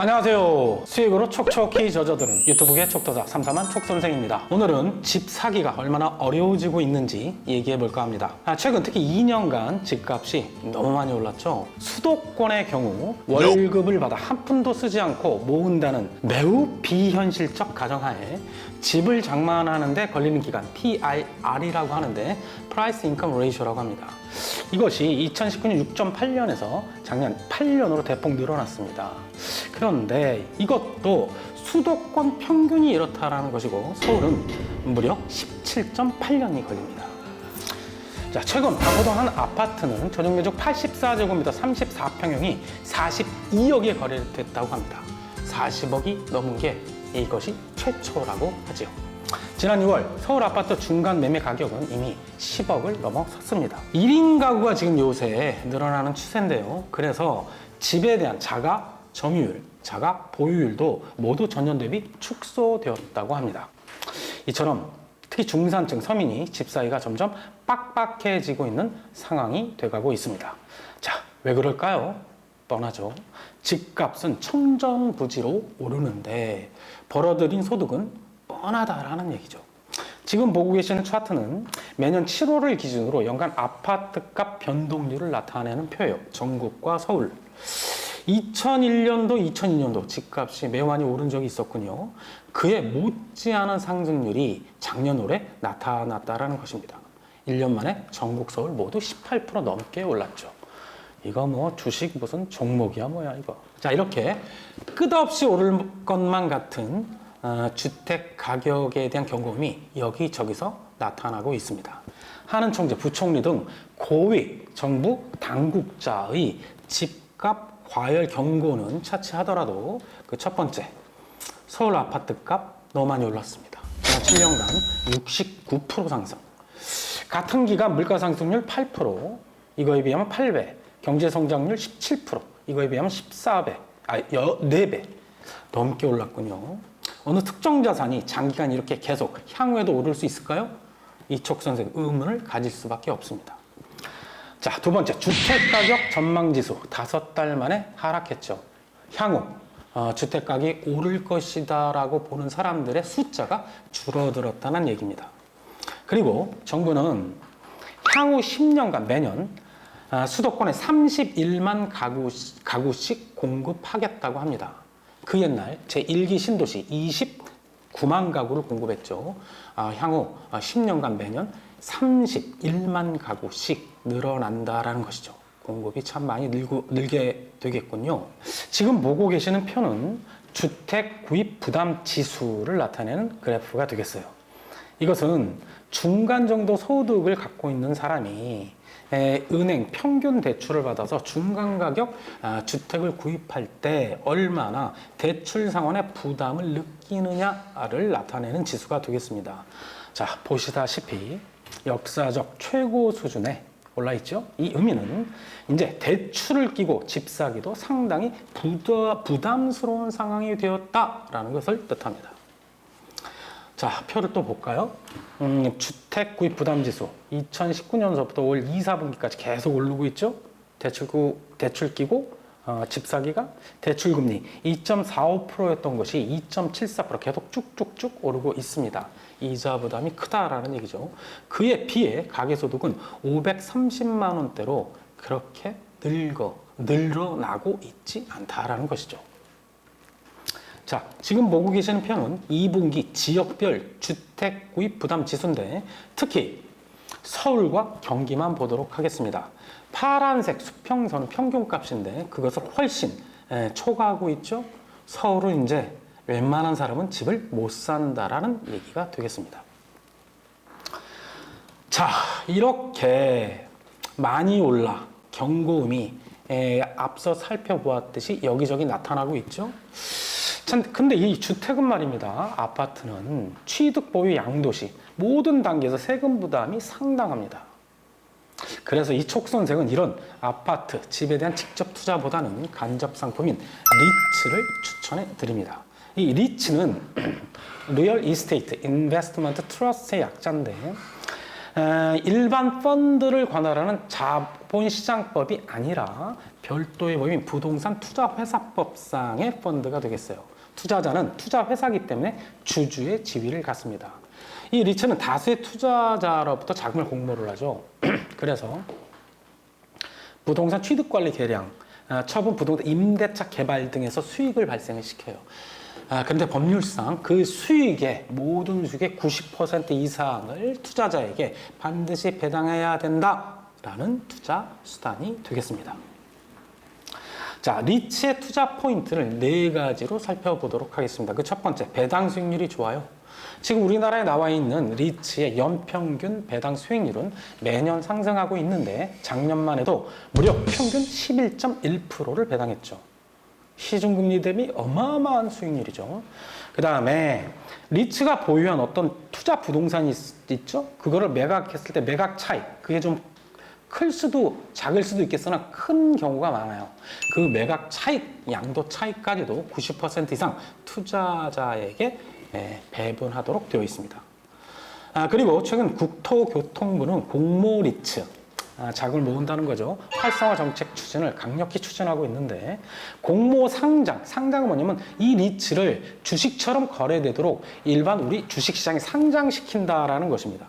안녕하세요. 수익으로 촉촉히 젖어드는 유튜브계 촉도사 삼삼한 촉선생입니다. 오늘은 집 사기가 얼마나 어려워지고 있는지 얘기해 볼까 합니다. 아, 최근 특히 2년간 집값이 너무 많이 올랐죠. 수도권의 경우 월급을 받아 한 푼도 쓰지 않고 모은다는 매우 비현실적 가정하에 집을 장만하는데 걸리는 기간 PIR이라고 하는데 Price Income Ratio라고 합니다. 이것이 2019년 6.8년에서 작년 8년으로 대폭 늘어났습니다. 그런데 이것도 수도권 평균이 이렇다라는 것이고 서울은 무려 17.8년이 걸립니다. 자, 최근 방호동 한 아파트는 전용 면적 84제곱미터 34평형이 42억에 거래됐다고 합니다. 40억이 넘은 게 이것이 최초라고 하지요. 지난 6월 서울 아파트 중간 매매 가격은 이미 10억을 넘어섰습니다. 1인 가구가 지금 요새 늘어나는 추세인데요. 그래서 집에 대한 자가 점유율, 자가 보유율도 모두 전년 대비 축소되었다고 합니다. 이처럼 특히 중산층 서민이 집 사이가 점점 빡빡해지고 있는 상황이 돼가고 있습니다. 자, 왜 그럴까요? 뻔하죠. 집값은 천정부지로 오르는데 벌어들인 소득은 뻔하다라는 얘기죠. 지금 보고 계시는 차트는 매년 7월을 기준으로 연간 아파트값 변동률을 나타내는 표예요. 전국과 서울. 2001년도, 2002년도 집값이 매우 많이 오른 적이 있었군요. 그에 못지않은 상승률이 작년 올해 나타났다라는 것입니다. 1년 만에 전국 서울 모두 18% 넘게 올랐죠. 이거 뭐 주식 무슨 종목이야 뭐야 이거. 자 이렇게 끝없이 오를 것만 같은 어, 주택 가격에 대한 경고음이 여기저기서 나타나고 있습니다. 하는 총재, 부총리 등 고위 정부 당국자의 집값 과열 경고는 차치하더라도 그 첫 번째 서울 아파트값 너무 많이 올랐습니다. 지난 7년간 69% 상승. 같은 기간 물가 상승률 8%, 이거에 비하면 8배, 경제 성장률 17%, 이거에 비하면 14배, 아, 4배 넘게 올랐군요. 어느 특정 자산이 장기간 이렇게 계속 향후에도 오를 수 있을까요? 이촉 선생 의문을 가질 수밖에 없습니다. 자, 두 번째 주택 가격 전망 지수 다섯 달 만에 하락했죠. 향후 어, 주택 가격이 오를 것이다라고 보는 사람들의 숫자가 줄어들었다는 얘기입니다. 그리고 정부는 향후 10년간 매년 아, 수도권에 31만 가구, 가구씩 공급하겠다고 합니다. 그 옛날 제1기 신도시 29만 가구를 공급했죠. 아, 향후 10년간 매년 31만 가구씩 늘어난다라는 것이죠. 공급이 참 많이 늘고, 늘게 되겠군요. 지금 보고 계시는 표는 주택 구입 부담 지수를 나타내는 그래프가 되겠어요. 이것은 중간 정도 소득을 갖고 있는 사람이 에, 은행 평균 대출을 받아서 중간 가격 아, 주택을 구입할 때 얼마나 대출 상환의 부담을 느끼느냐를 나타내는 지수가 되겠습니다. 자, 보시다시피 역사적 최고 수준에 올라 있죠. 이 의미는 이제 대출을 끼고 집 사기도 상당히 부담스러운 상황이 되었다라는 것을 뜻합니다. 자, 표를 또 볼까요? 음, 주택 구입 부담 지수 2019년서부터 올 2, 4분기까지 계속 오르고 있죠. 대출 구 대출 끼고 어, 집 사기가 대출 금리 2.45%였던 것이 2.74% 계속 쭉쭉쭉 오르고 있습니다. 이자 부담이 크다라는 얘기죠. 그에 비해 가계 소득은 530만 원대로 그렇게 늘거 늘어나고 있지 않다라는 것이죠. 자, 지금 보고 계시는 표는 2분기 지역별 주택 구입 부담 지수인데 특히 서울과 경기만 보도록 하겠습니다. 파란색 수평선은 평균값인데 그것을 훨씬 에, 초과하고 있죠. 서울은 이제 웬만한 사람은 집을 못 산다라는 얘기가 되겠습니다. 자, 이렇게 많이 올라 경고음이 에, 앞서 살펴보았듯이 여기저기 나타나고 있죠. 참, 근데 이 주택은 말입니다. 아파트는 취득 보유 양도시 모든 단계에서 세금 부담이 상당합니다. 그래서 이 촉선생은 이런 아파트, 집에 대한 직접 투자보다는 간접 상품인 리츠를 추천해 드립니다. 이 리츠는 리얼 이스테이트 인베스트먼트 트러스트의 약자인데 에, 일반 펀드를 관할하는 자본시장법이 아니라 별도의 법인 부동산 투자회사법상의 펀드가 되겠어요. 투자자는 투자 회사이기 때문에 주주의 지위를 갖습니다. 이 리츠는 다수의 투자자로부터 자금을 공모를 하죠. 그래서 부동산 취득 관리 계량, 아, 처분 부동산 임대차 개발 등에서 수익을 발생을 시켜요. 아, 그런데 법률상 그 수익의 모든 수익의 90% 이상을 투자자에게 반드시 배당해야 된다라는 투자 수단이 되겠습니다. 자, 리츠의 투자 포인트를 네 가지로 살펴보도록 하겠습니다. 그 첫 번째, 배당 수익률이 좋아요. 지금 우리나라에 나와 있는 리츠의 연평균 배당 수익률은 매년 상승하고 있는데 작년만 해도 무려 평균 11.1%를 배당했죠. 시중금리 대비 어마어마한 수익률이죠. 그 다음에 리츠가 보유한 어떤 투자 부동산이 있- 있죠? 그거를 매각했을 때 매각 차익, 그게 좀 클 수도 작을 수도 있겠으나 큰 경우가 많아요. 그 매각 차익, 양도 차익까지도 90% 이상 투자자에게 예, 배분하도록 되어 있습니다. 아, 그리고 최근 국토교통부는 공모 리츠, 아, 자금을 모은다는 거죠. 활성화 정책 추진을 강력히 추진하고 있는데 공모 상장, 상장은 뭐냐면 이 리츠를 주식처럼 거래되도록 일반 우리 주식시장에 상장시킨다라는 것입니다.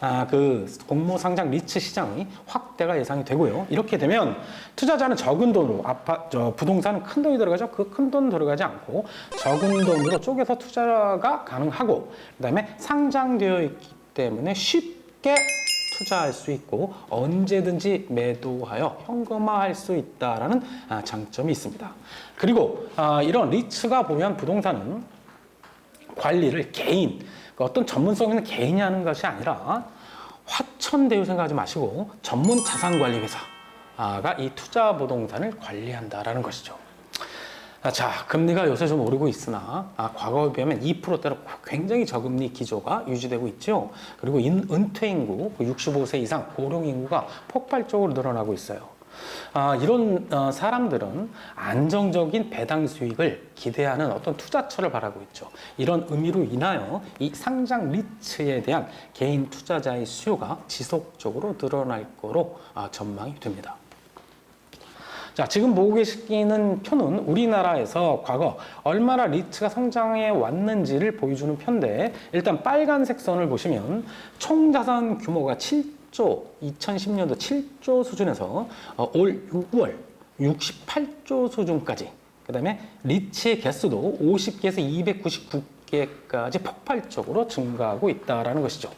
아, 그 공모 상장 리츠 시장이 확대가 예상이 되고요. 이렇게 되면 투자자는 적은 돈으로 아파 저 부동산은 큰 돈이 들어가죠. 그 큰 돈 들어가지 않고 적은 돈으로 쪼개서 투자가 가능하고 그다음에 상장되어 있기 때문에 쉽게 투자할 수 있고 언제든지 매도하여 현금화할 수 있다라는 아, 장점이 있습니다. 그리고 아, 이런 리츠가 보면 부동산은 관리를 개인, 그 어떤 전문성 있는 개인이 하는 것이 아니라 화천대유 생각하지 마시고 전문 자산관리 회사가 이 투자 부동산을 관리한다라는 것이죠. 아, 자, 금리가 요새 좀 오르고 있으나 아, 과거에 비하면 2%대로 굉장히 저금리 기조가 유지되고 있죠. 그리고 인, 은퇴 인구, 65세 이상 고령 인구가 폭발적으로 늘어나고 있어요. 아, 이런 어, 사람들은 안정적인 배당 수익을 기대하는 어떤 투자처를 바라고 있죠. 이런 의미로 인하여 이 상장 리츠에 대한 개인 투자자의 수요가 지속적으로 늘어날 거로 아, 전망이 됩니다. 자, 지금 보고 계시는 표는 우리나라에서 과거 얼마나 리츠가 성장해 왔는지를 보여주는 표인데 일단 빨간색 선을 보시면 총 자산 규모가 7 조, 2010년도 7조 수준에서 어, 올 6월 68조 수준까지 그 다음에 리츠의 개수도 50개에서 299개까지 폭발적으로 증가하고 있다라는 것이죠.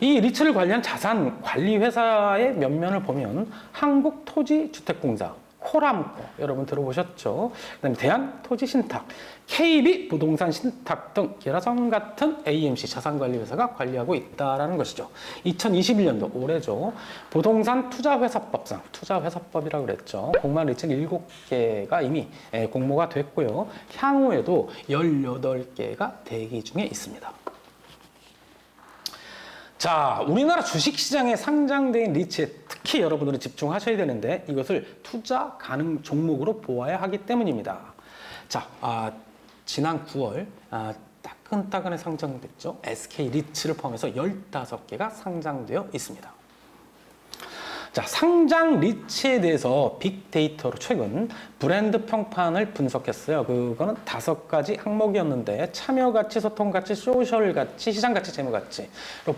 이 리츠를 관리한 자산 관리 회사의 면면을 보면 한국토지주택공사, 코람코 여러분 들어보셨죠? 그다음에 대한토지신탁, KB 부동산 신탁 등 기라성 같은 AMC 자산관리회사가 관리하고 있다라는 것이죠. 2021년도 올해죠. 부동산 투자회사법상 투자회사법이라고 그랬죠. 공만 리츠는 7개가 이미 예, 공모가 됐고요. 향후에도 18개가 대기 중에 있습니다. 자, 우리나라 주식시장에 상장된 리츠에 특히 여러분들은 집중하셔야 되는데 이것을 투자 가능 종목으로 보아야 하기 때문입니다. 자, 아, 지난 9월 아, 따끈따끈에 상장됐죠. SK 리츠를 포함해서 15개가 상장되어 있습니다. 자, 상장 리츠에 대해서 빅데이터로 최근 브랜드 평판을 분석했어요. 그거는 다섯 가지 항목이었는데 참여 가치, 소통 가치, 소셜 가치, 시장 가치, 재무 가치로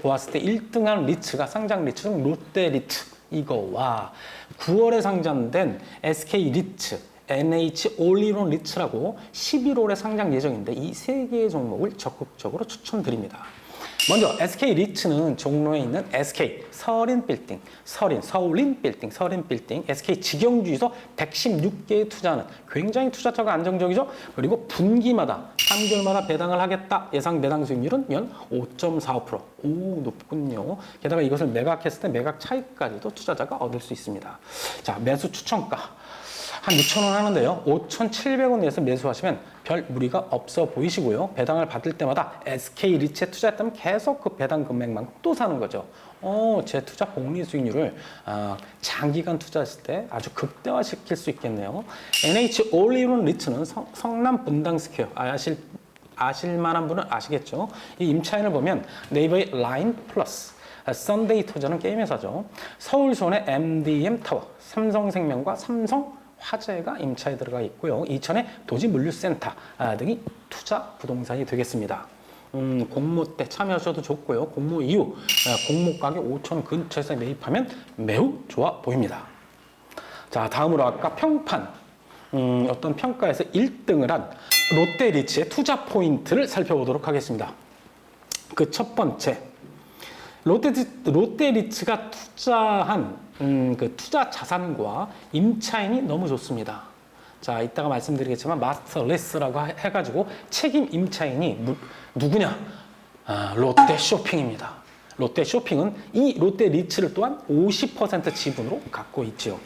보았을 때 1등한 리츠가 상장 리츠는 롯데 리츠 이거와 9월에 상장된 SK 리츠 NH 올리론 리츠라고 11월에 상장 예정인데 이 세 개의 종목을 적극적으로 추천드립니다. 먼저 SK 리츠는 종로에 있는 SK 서린 빌딩, 서린 서울린 빌딩, 서린 빌딩, SK 직영주유소 116개에 투자하는 굉장히 투자처가 안정적이죠. 그리고 분기마다 3개월마다 배당을 하겠다. 예상 배당 수익률은 연 5.45%. 오 높군요. 게다가 이것을 매각했을 때 매각 차익까지도 투자자가 얻을 수 있습니다. 자 매수 추천가. 한 6천 원 하는데요. 5,700원 내에서 매수하시면 별 무리가 없어 보이시고요. 배당을 받을 때마다 SK 리츠에 투자했다면 계속 그 배당 금액만큼 또 사는 거죠. 어, 제 투자 복리 수익률을 아, 장기간 투자했을 때 아주 극대화시킬 수 있겠네요. NH 올리론 리츠는 성, 성남 분당 스퀘어 아실 아실 만한 분은 아시겠죠? 이 임차인을 보면 네이버의 라인 플러스 썬데이 투자는 게임 회사죠. 서울손의 MDM 타워, 삼성생명과 삼성 화재가 임차에 들어가 있고요. 이천의 도지물류센터 아, 등이 투자 부동산이 되겠습니다. 음, 공모 때 참여하셔도 좋고요. 공모 이후 아, 공모 가격 5천 근처에서 매입하면 매우 좋아 보입니다. 자, 다음으로 아까 평판 음, 어떤 평가에서 1등을 한 롯데리츠의 투자 포인트를 살펴보도록 하겠습니다. 그 첫 번째 롯데, 롯데리츠가 투자한 음, 그 투자 자산과 임차인이 너무 좋습니다. 자, 이따가 말씀드리겠지만 마스터 레스라고 하- 해가지고 책임 임차인이 무- 누구냐? 아, 롯데 쇼핑입니다. 롯데 쇼핑은 이 롯데 리츠를 또한 50% 지분으로 갖고 있지요.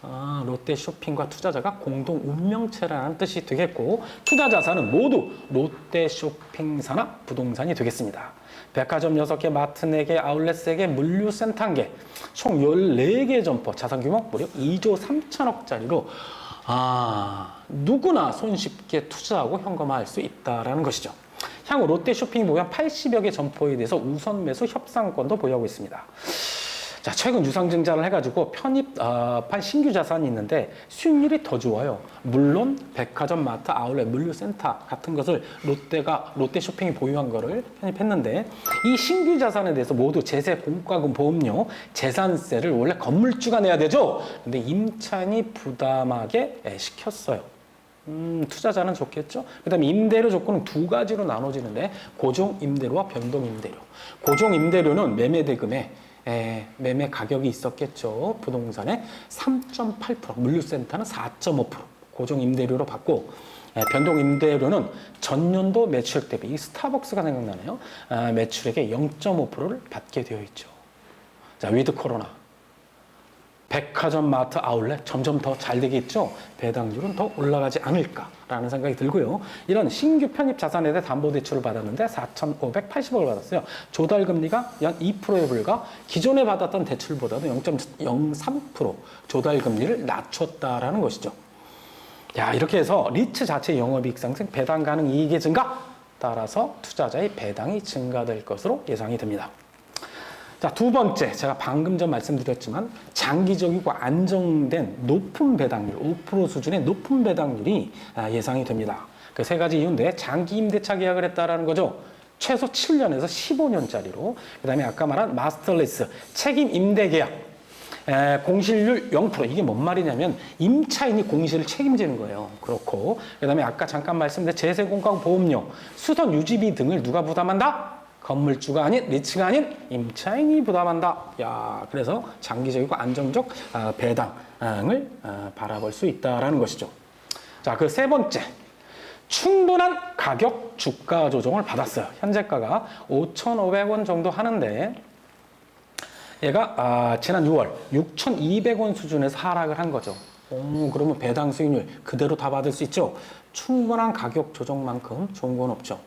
아, 롯데 쇼핑과 투자자가 공동 운명체라는 뜻이 되겠고 투자 자산은 모두 롯데 쇼핑 산업 부동산이 되겠습니다. 백화점 6개, 마트 4개, 아울렛 3개, 물류센터 1개, 총 14개 점포, 자산 규모 무려 2조 3천억짜리로 아, 누구나 손쉽게 투자하고 현금화할 수 있다라는 것이죠. 향후 롯데 쇼핑이 보면 80여 개 점포에 대해서 우선 매수 협상권도 보유하고 있습니다. 자, 최근 유상증자를 해가지고 편입한 신규 자산이 있는데 수익률이 더 좋아요. 물론 백화점, 마트, 아울렛, 물류센터 같은 것을 롯데가 롯데 쇼핑이 보유한 거를 편입했는데 이 신규 자산에 대해서 모두 제세, 공과금, 보험료, 재산세를 원래 건물주가 내야 되죠. 근데 임차인이 부담하게 예, 시켰어요. 음, 투자자는 좋겠죠. 그다음에 임대료 조건은 두 가지로 나눠지는데 고정 임대료와 변동 임대료. 고정 임대료는 매매 대금에 에, 매매 가격이 있었겠죠. 부동산의 3.8%, 물류센터는 4.5% 고정 임대료로 받고 에, 변동 임대료는 전년도 매출액 대비 이 스타벅스가 생각나네요. 아, 매출액의 0.5%를 받게 되어 있죠. 자, 위드 코로나. 백화점, 마트, 아울렛 점점 더 잘 되겠죠. 배당률은 더 올라가지 않을까라는 생각이 들고요. 이런 신규 편입 자산에 대해 담보 대출을 받았는데 4,580억을 받았어요. 조달 금리가 약 2%에 불과 기존에 받았던 대출보다도 0.03% 조달 금리를 낮췄다라는 것이죠. 야 이렇게 해서 리츠 자체 영업이익 상승, 배당 가능 이익의 증가 따라서 투자자의 배당이 증가될 것으로 예상이 됩니다. 자, 두 번째, 제가 방금 전 말씀드렸지만 장기적이고 안정된 높은 배당률, 5% 수준의 높은 배당률이 아, 예상이 됩니다. 그 세 가지 이유인데 장기 임대차 계약을 했다라는 거죠. 최소 7년에서 15년짜리로. 그다음에 아까 말한 마스터리스 책임 임대 계약. 에, 공실률 0% 이게 뭔 말이냐면 임차인이 공실을 책임지는 거예요. 그렇고 그다음에 아까 잠깐 말씀드린 제세 공과금 보험료, 수선 유지비 등을 누가 부담한다? 건물주가 아닌 리츠가 아닌 임차인이 부담한다. 야, 그래서 장기적이고 안정적 아, 배당을 아, 바라볼 수 있다라는 것이죠. 자, 그 세 번째. 충분한 가격 주가 조정을 받았어요. 현재가가 5,500원 정도 하는데 얘가 아, 지난 6월 6,200원 수준에서 하락을 한 거죠. 오, 그러면 배당 수익률 그대로 다 받을 수 있죠. 충분한 가격 조정만큼 좋은 건 없죠.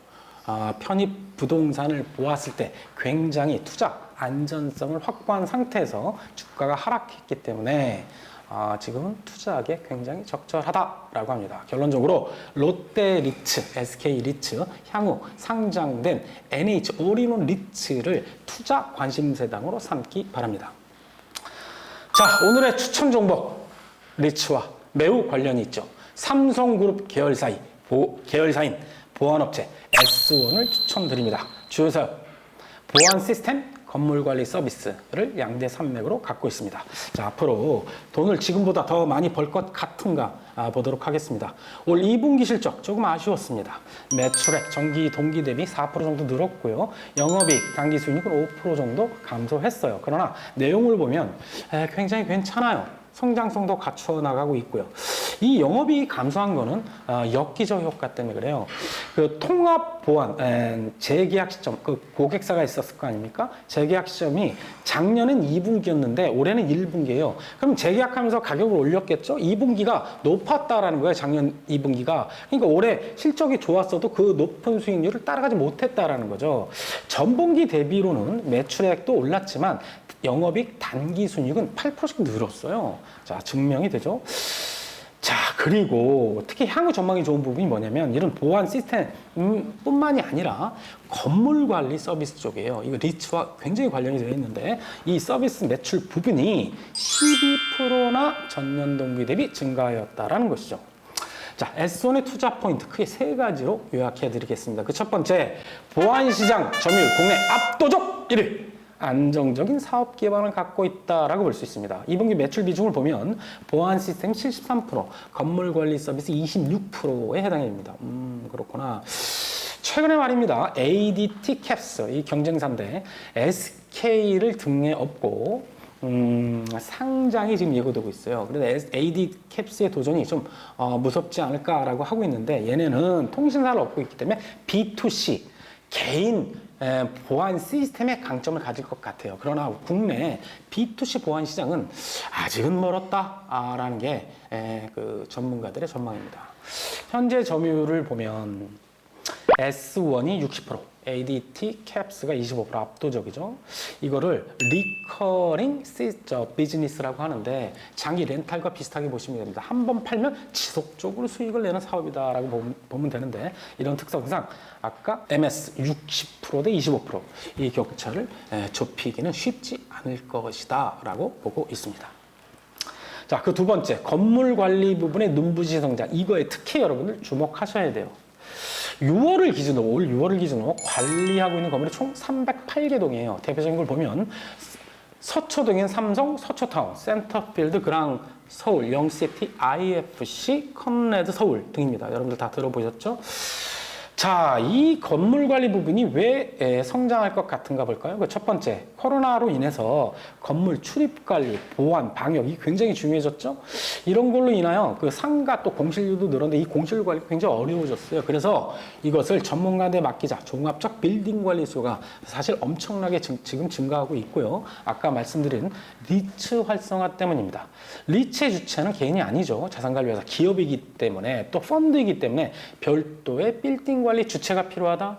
아, 편입 부동산을 보았을 때 굉장히 투자 안전성을 확보한 상태에서 주가가 하락했기 때문에 아, 지금은 투자하기에 굉장히 적절하다라고 합니다. 결론적으로 롯데 리츠, SK 리츠, 향후 상장된 NH 올인원 리츠를 투자 관심세당으로 삼기 바랍니다. 자, 오늘의 추천 종목 리츠와 매우 관련이 있죠. 삼성그룹 계열사인, 보, 계열사인 보안업체 S1을 추천드립니다. 주요 사업 보안 시스템 건물 관리 서비스를 양대 산맥으로 갖고 있습니다. 자, 앞으로 돈을 지금보다 더 많이 벌 것 같은가 아, 보도록 하겠습니다. 올 2분기 실적 조금 아쉬웠습니다. 매출액 전기 동기 대비 4% 정도 늘었고요. 영업이익 당기 순이익은 5% 정도 감소했어요. 그러나 내용을 보면 에, 굉장히 괜찮아요. 성장성도 갖춰 나가고 있고요. 이 영업이익 감소한 거는 어, 역기적 효과 때문에 그래요. 그 통합 보안 에, 재계약 시점 그 고객사가 있었을 거 아닙니까? 재계약 시점이 작년은 2분기였는데 올해는 1분기예요. 그럼 재계약하면서 가격을 올렸겠죠? 2분기가 높았다라는 거예요. 작년 2분기가. 그러니까 올해 실적이 좋았어도 그 높은 수익률을 따라가지 못했다라는 거죠. 전분기 대비로는 매출액도 올랐지만 영업이익 단기 순이익은 8%씩 늘었어요. 자, 증명이 되죠. 자, 그리고 특히 향후 전망이 좋은 부분이 뭐냐면 이런 보안 시스템뿐만이 아니라 건물 관리 서비스 쪽이에요. 이거 리츠와 굉장히 관련이 되어 있는데 이 서비스 매출 부분이 12%나 전년 동기 대비 증가하였다라는 것이죠. 자, S1의 투자 포인트 크게 세 가지로 요약해 드리겠습니다. 그 첫 번째, 보안 시장 점유율 국내 압도적 1위. 안정적인 사업 기반을 갖고 있다라고 볼 수 있습니다. 2분기 매출 비중을 보면 보안 시스템 73%, 건물 관리 서비스 26%에 해당이 됩니다. 음, 그렇구나. 최근에 말입니다. ADT 캡스, 이 경쟁사인데 SK를 등에 업고 음, 상장이 지금 예고되고 있어요. 그래서 AD 캡스의 도전이 좀 어, 무섭지 않을까라고 하고 있는데 얘네는 통신사를 얻고 있기 때문에 B2C 개인 에, 보안 시스템의 강점을 가질 것 같아요. 그러나 국내 B2C 보안 시장은 아직은 멀었다라는 게 에, 그 전문가들의 전망입니다. 현재 점유율을 보면 S1이 60%, ADT 캡스가 25% 압도적이죠. 이거를 리커링 시, 저, 비즈니스라고 하는데 장기 렌탈과 비슷하게 보시면 됩니다. 한 번 팔면 지속적으로 수익을 내는 사업이다라고 보면, 되는데 이런 특성상 아까 MS 60%대 25%이 격차를 에, 좁히기는 쉽지 않을 것이다라고 보고 있습니다. 자, 그 두 번째 건물 관리 부분의 눈부시 성장 이거에 특히 여러분들 주목하셔야 돼요. 6월을 기준으로 올 6월을 기준으로 관리하고 있는 건물이 총 308개 동이에요. 대표적인 걸 보면 서초동인 삼성 서초타운, 센터필드 그랑 서울, 영시티, IFC, 컨레드 서울 등입니다. 여러분들 다 들어보셨죠? 자, 이 건물 관리 부분이 왜 에, 성장할 것 같은가 볼까요? 그 첫 번째, 코로나로 인해서 건물 출입 관리, 보안, 방역이 굉장히 중요해졌죠? 이런 걸로 인하여 그 상가 또 공실률도 늘었는데 이 공실 관리가 굉장히 어려워졌어요. 그래서 이것을 전문가한테 맡기자. 종합적 빌딩 관리 수가 사실 엄청나게 증- 지금 증가하고 있고요. 아까 말씀드린 리츠 활성화 때문입니다. 리츠의 주체는 개인이 아니죠. 자산관리회사 기업이기 때문에 또 펀드이기 때문에 별도의 빌딩 관리 주체가 필요하다.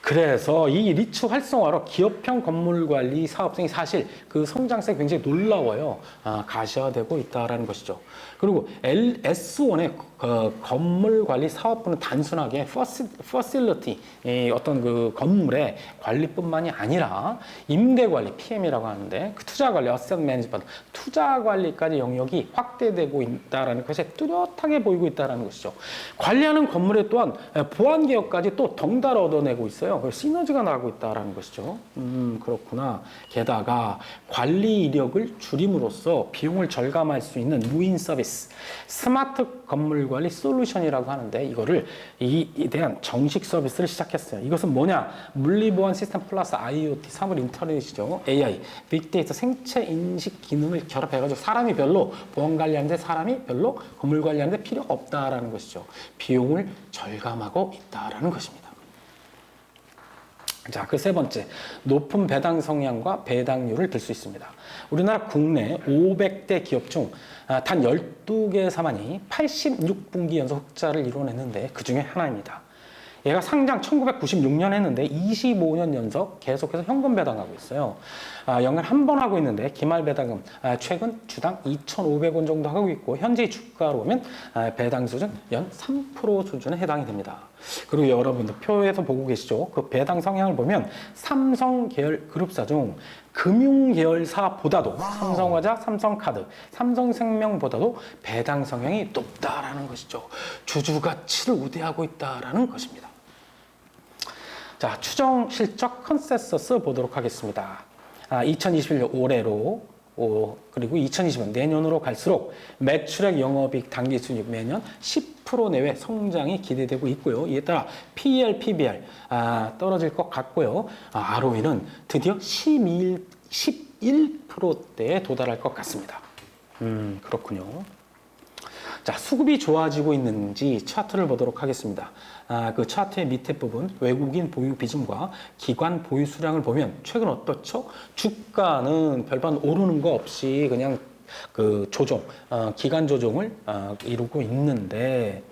그래서 이 리츠 활성화로 기업형 건물 관리 사업성이 사실 그 성장성이 굉장히 놀라워요. 아, 가시화되고 있다라는 것이죠. 그리고 L, S1의 그 건물 관리 사업부는 단순하게 퍼시, 퍼실리티, 이 어떤 그 건물의 관리뿐만이 아니라 임대 관리, PM이라고 하는데 그 투자 관리, 어셋 매니지먼트, 투자 관리까지 영역이 확대되고 있다라는 것이 뚜렷하게 보이고 있다라는 것이죠. 관리하는 건물에 또한 보안 개혁까지 또 덩달아 얻어내고 있어요. 그래서 시너지가 나고 있다라는 것이죠. 음, 그렇구나. 게다가 관리 이력을 줄임으로써 비용을 절감할 수 있는 무인 서비스, 스마트 건물 관리 솔루션이라고 하는데 이거를 이, 에 대한 정식 서비스를 시작했어요. 이것은 뭐냐? 물리 보안 시스템 플러스 IoT, 사물 인터넷이죠. AI, 빅데이터, 생체 인식 기능을 결합해가지고 사람이 별로 보안 관리하는데 사람이 별로 건물 관리하는데 필요 없다라는 것이죠. 비용을 절감하고 있다라는 것입니다. 자, 그 세 번째. 높은 배당 성향과 배당률을 들 수 있습니다. 우리나라 국내 500대 기업 중 아, 단 12개 사만이 86분기 연속 흑자를 이뤄냈는데 그 중에 하나입니다. 얘가 상장 1996년 했는데 25년 연속 계속해서 현금 배당하고 있어요. 아, 연간 한 번 하고 있는데 기말 배당금 아, 최근 주당 2,500원 정도 하고 있고 현재 주가로 보면 아, 배당 수준 연 3% 수준에 해당이 됩니다. 그리고 여러분들 표에서 보고 계시죠? 그 배당 성향을 보면 삼성 계열 그룹사 중 금융 계열사보다도 삼성화자, 삼성카드, 삼성생명보다도 배당 성향이 높다라는 것이죠. 주주 가치를 우대하고 있다라는 것입니다. 자, 추정 실적 컨센서스 보도록 하겠습니다. 아, 2021년 올해로 오, 그리고 2020년 내년으로 갈수록 매출액 영업이익 당기 순이익 매년 10% 내외 성장이 기대되고 있고요. 이에 따라 PER, PBR 아, 떨어질 것 같고요. 아, ROE는 드디어 12, 11%대에 도달할 것 같습니다. 음, 그렇군요. 자, 수급이 좋아지고 있는지 차트를 보도록 하겠습니다. 아, 그 차트의 밑에 부분 외국인 보유 비중과 기관 보유 수량을 보면 최근 어떻죠? 주가는 별반 오르는 거 없이 그냥 그 조정, 어, 기간 조정을 어, 이루고 있는데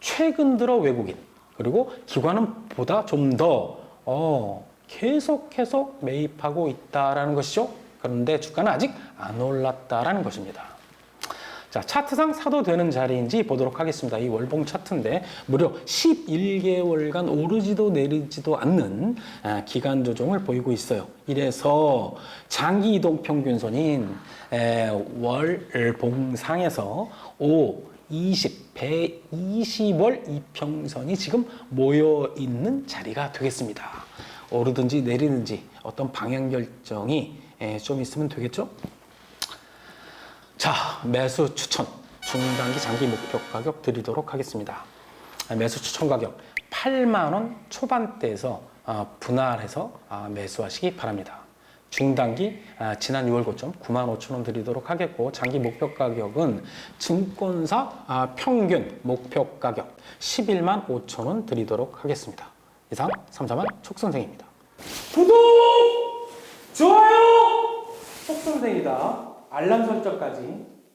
최근 들어 외국인 그리고 기관은 보다 좀더 어, 계속해서 매입하고 있다라는 것이죠. 그런데 주가는 아직 안 올랐다라는 것입니다. 자, 차트상 사도 되는 자리인지 보도록 하겠습니다. 이 월봉 차트인데 무려 11개월간 오르지도 내리지도 않는 아, 기간 조정을 보이고 있어요. 이래서 장기 이동 평균선인 에, 월봉상에서 5, 20, 120월 이평선이 지금 모여 있는 자리가 되겠습니다. 오르든지 내리든지 어떤 방향 결정이 에, 좀 있으면 되겠죠? 자, 매수 추천 중단기 장기 목표 가격 드리도록 하겠습니다. 아, 매수 추천 가격 8만 원 초반대에서 아, 분할해서 아, 매수하시기 바랍니다. 중단기 아, 지난 6월 고점 9만 5천 원 드리도록 하겠고 장기 목표 가격은 증권사 아, 평균 목표 가격 11만 5천 원 드리도록 하겠습니다. 이상 삼삼한 촉 선생입니다. 구독, 좋아요, 촉 선생이다. 알람 설정까지